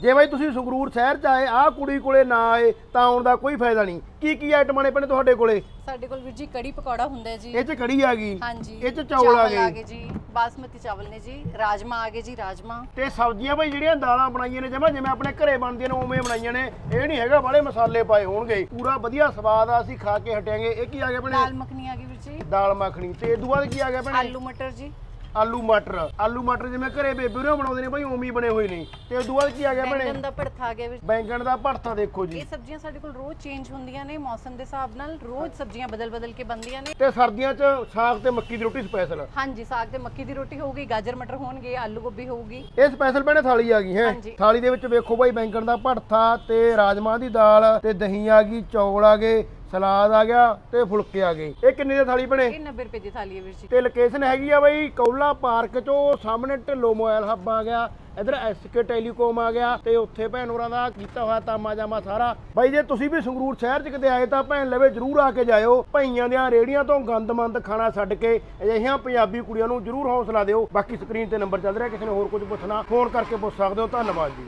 ਜੇ ਬਾਈ ਤੁਸੀਂ ਸੰਗਰੂਰ ਸ਼ਹਿਰ ਚ ਆਏ ਆਹ ਕੁੜੀ ਕੋਲੇ ਨਾ ਆਏ ਤਾਂ ਆਉਣ ਦਾ ਕੋਈ ਫਾਇਦਾ ਨਹੀਂ। ਕੀ ਕੀ ਆਈਟਮਾਂ ਨੇ ਭੈਣੇ ਤੁਹਾਡੇ ਕੋਲੇ? ਸਾਡੇ ਕੋਲ ਵੀਰ ਜੀ ਕੜੀ ਪਕੌੜਾ ਹੁੰਦਾ ਹੈ ਜੀ। ਇਹ ਚ ਕੜੀ ਆ ਗਈ। ਹਾਂਜੀ। ਇਹ ਚ ਚੌਲ ਆ ਗਏ। ਜੀ ਬਾਸਮਤੀ ਚਾਵਲ ਨੇ ਜੀ ਰਾਜਮਾ ਆ ਗਏ ਜੀ ਰਾਜਮਾ। ਤੇ ਸਬਜ਼ੀਆਂ ਭਾਈ ਜਿਹੜੀਆਂ ਦਾਲਾਂ ਬਣਾਈਆਂ ਨੇ ਜਮਾ ਜਿਵੇਂ ਆਪਣੇ ਘਰੇ ਬਣਦੀਆਂ ਨੇ ਉਵੇਂ ਬਣਾਈਆਂ ਨੇ। ਇਹ ਨਹੀਂ ਹੈਗਾ ਬਾਲੇ ਮਸਾਲੇ ਪਾਏ ਹੋਣਗੇ। ਪੂਰਾ ਵਧੀਆ ਸਵਾਦ ਆ ਅਸੀਂ ਖਾ ਕੇ ਹਟਾਂਗੇ ਇਹ ਕੀ ਆ ਗਿਆ ਭੈਣੇ? ਦਾਲ ਮੱਖਣੀ ਆ ਗਈ ਵੀਰ ਜੀ। ਦਾਲ ਮੱਖਣੀ। ਤੇ ਇਹ ਤੋਂ ਬਾਅਦ ਕੀ ਆ ਗਿਆ ਭੈਣੇ? ਆਲੂ ਮਟਰ ਜੀ। ਆਲੂ ਮਟਰ। ਆਲੂ ਮਟਰ ਜਿਵੇਂ ਘਰੇ ਬੇਬੇ ਨੂੰ ਬਣਾਉਂਦੇ ਨੇ ਭਾਈ ਉਵੇਂ ਹੀ ਬਣੇ ਹੋਏ ਨੇ। ਤੇ ਤੋਂ ਬਾਅਦ ਕੀ ਆ ਗਿਆ ਭੈਣੇ? ਬੈਂਗਣ ਦਾ ਭੜਥਾ ਆ ਗਿਆ ਵੀਰ। ਬੈਂਗਣ ਦਾ ਭਰਤਾ ਦੇਖੋ ਜੀ। ਇਹ ਸਬਜ਼ੀਆਂ ਸਾਡੇ ਕੋਲ ਰੋਜ਼ ਚੇਂਜ ਹੁੰਦੀਆਂ ਨੇ ਮੌਸਮ ਦੇ ਹਿਸਾਬ ਨਾਲ ਰੋਜ਼ ਸਬਜ਼ੀਆਂ ਬਦਲ-ਬਦਲ ਕੇ ਬਣਦੀਆਂ ਨੇ। ਤੇ ਸਰਦੀਆਂ 'ਚ ਸਾਗ ਤੇ ਮੱਕੀ ਦੀ ਰੋਟੀ ਸਪੈਸ਼ਲ ਹਾਂਜੀ ਸਾਗ ਤੇ ਮੱਕੀ ਦੀ ਰੋਟੀ ਹੋਊਗੀ ਗਾਜਰ ਮਟਰ ਹੋਣਗੇ ਆਲੂ ਗੋਭੀ ਹੋਊਗੀ। ਇਹ ਸਪੈਸ਼ਲ ਭੈਣੇ ਥਾਲੀ ਆ ਗਈ ਹੈ? ਹਾਂਜੀ। ਥਾਲੀ ਦੇ ਵਿੱਚ ਵੇਖੋ ਭਾਈ ਬੈਂਗਣ ਦਾ ਭਰਥਾ ਤੇ ਰਾਜਮਾਂਹ ਦੀ ਦਾਲ ਤੇ ਦਹੀਂ ਆ ਗਈ ਚੌਲ ਆ ਗਏ। ਸਲਾਦ ਆ ਗਿਆ ਤੇ ਫੁਲਕੇ ਆ ਗਏ। ਇਹ ਕਿੰਨੇ ਦੀ ਥਾਲੀ ਇਹ 90 ਰੁਪਏ ਦੀ ਥਾਲੀ ਹੈ ਵੀਰ ਜੀ। ਤੇ ਲੋਕੇਸ਼ਨ ਹੈਗੀ ਆ ਬਈ ਕੌਲਾ ਪਾਰਕ ਚੋਂ ਸਾਹਮਣੇ ਢਿੱਲੋ ਮੋਬਾਈਲ ਹੱਬ ਆ ਗਿਆ। ਇਧਰ ਐਸਕੇ ਟੈਲੀਕਾਮ ਆ ਗਿਆ ਤੇ ਉੱਥੇ ਭੈਣ ਹੋਰਾਂ ਦਾ ਕੀਤਾ ਹੋਇਆ ਤਾਮਾ ਜਾਮਾ ਸਾਰਾ। ਬਾਈ ਜੇ ਤੁਸੀਂ ਵੀ ਸੰਗਰੂਰ ਸ਼ਹਿਰ 'ਚ ਕਿਤੇ ਆਏ ਤਾਂ ਭੈਣ ਲਵੇ ਜਰੂਰ ਆ ਕੇ ਜਾਇਓ। ਭਈਆਂ ਦੀਆਂ ਰੇੜੀਆਂ ਤੋਂ ਗੰਦਮੰਦ ਖਾਣਾ ਛੱਡ ਕੇ ਅਜਿਹੀਆਂ ਪੰਜਾਬੀ ਕੁੜੀਆਂ ਨੂੰ ਜਰੂਰ ਹੌਸਲਾ ਦਿਓ। ਬਾਕੀ ਸਕਰੀਨ ਤੇ ਨੰਬਰ ਚੱਲ ਰਿਹਾ ਕਿਸੇ ਨੇ ਹੋਰ ਕੁਝ ਪੁੱਛਣਾ ਫੋਨ ਕਰਕੇ ਪੁੱਛ ਸਕਦੇ ਹੋ। ਧੰਨਵਾਦ ਜੀ।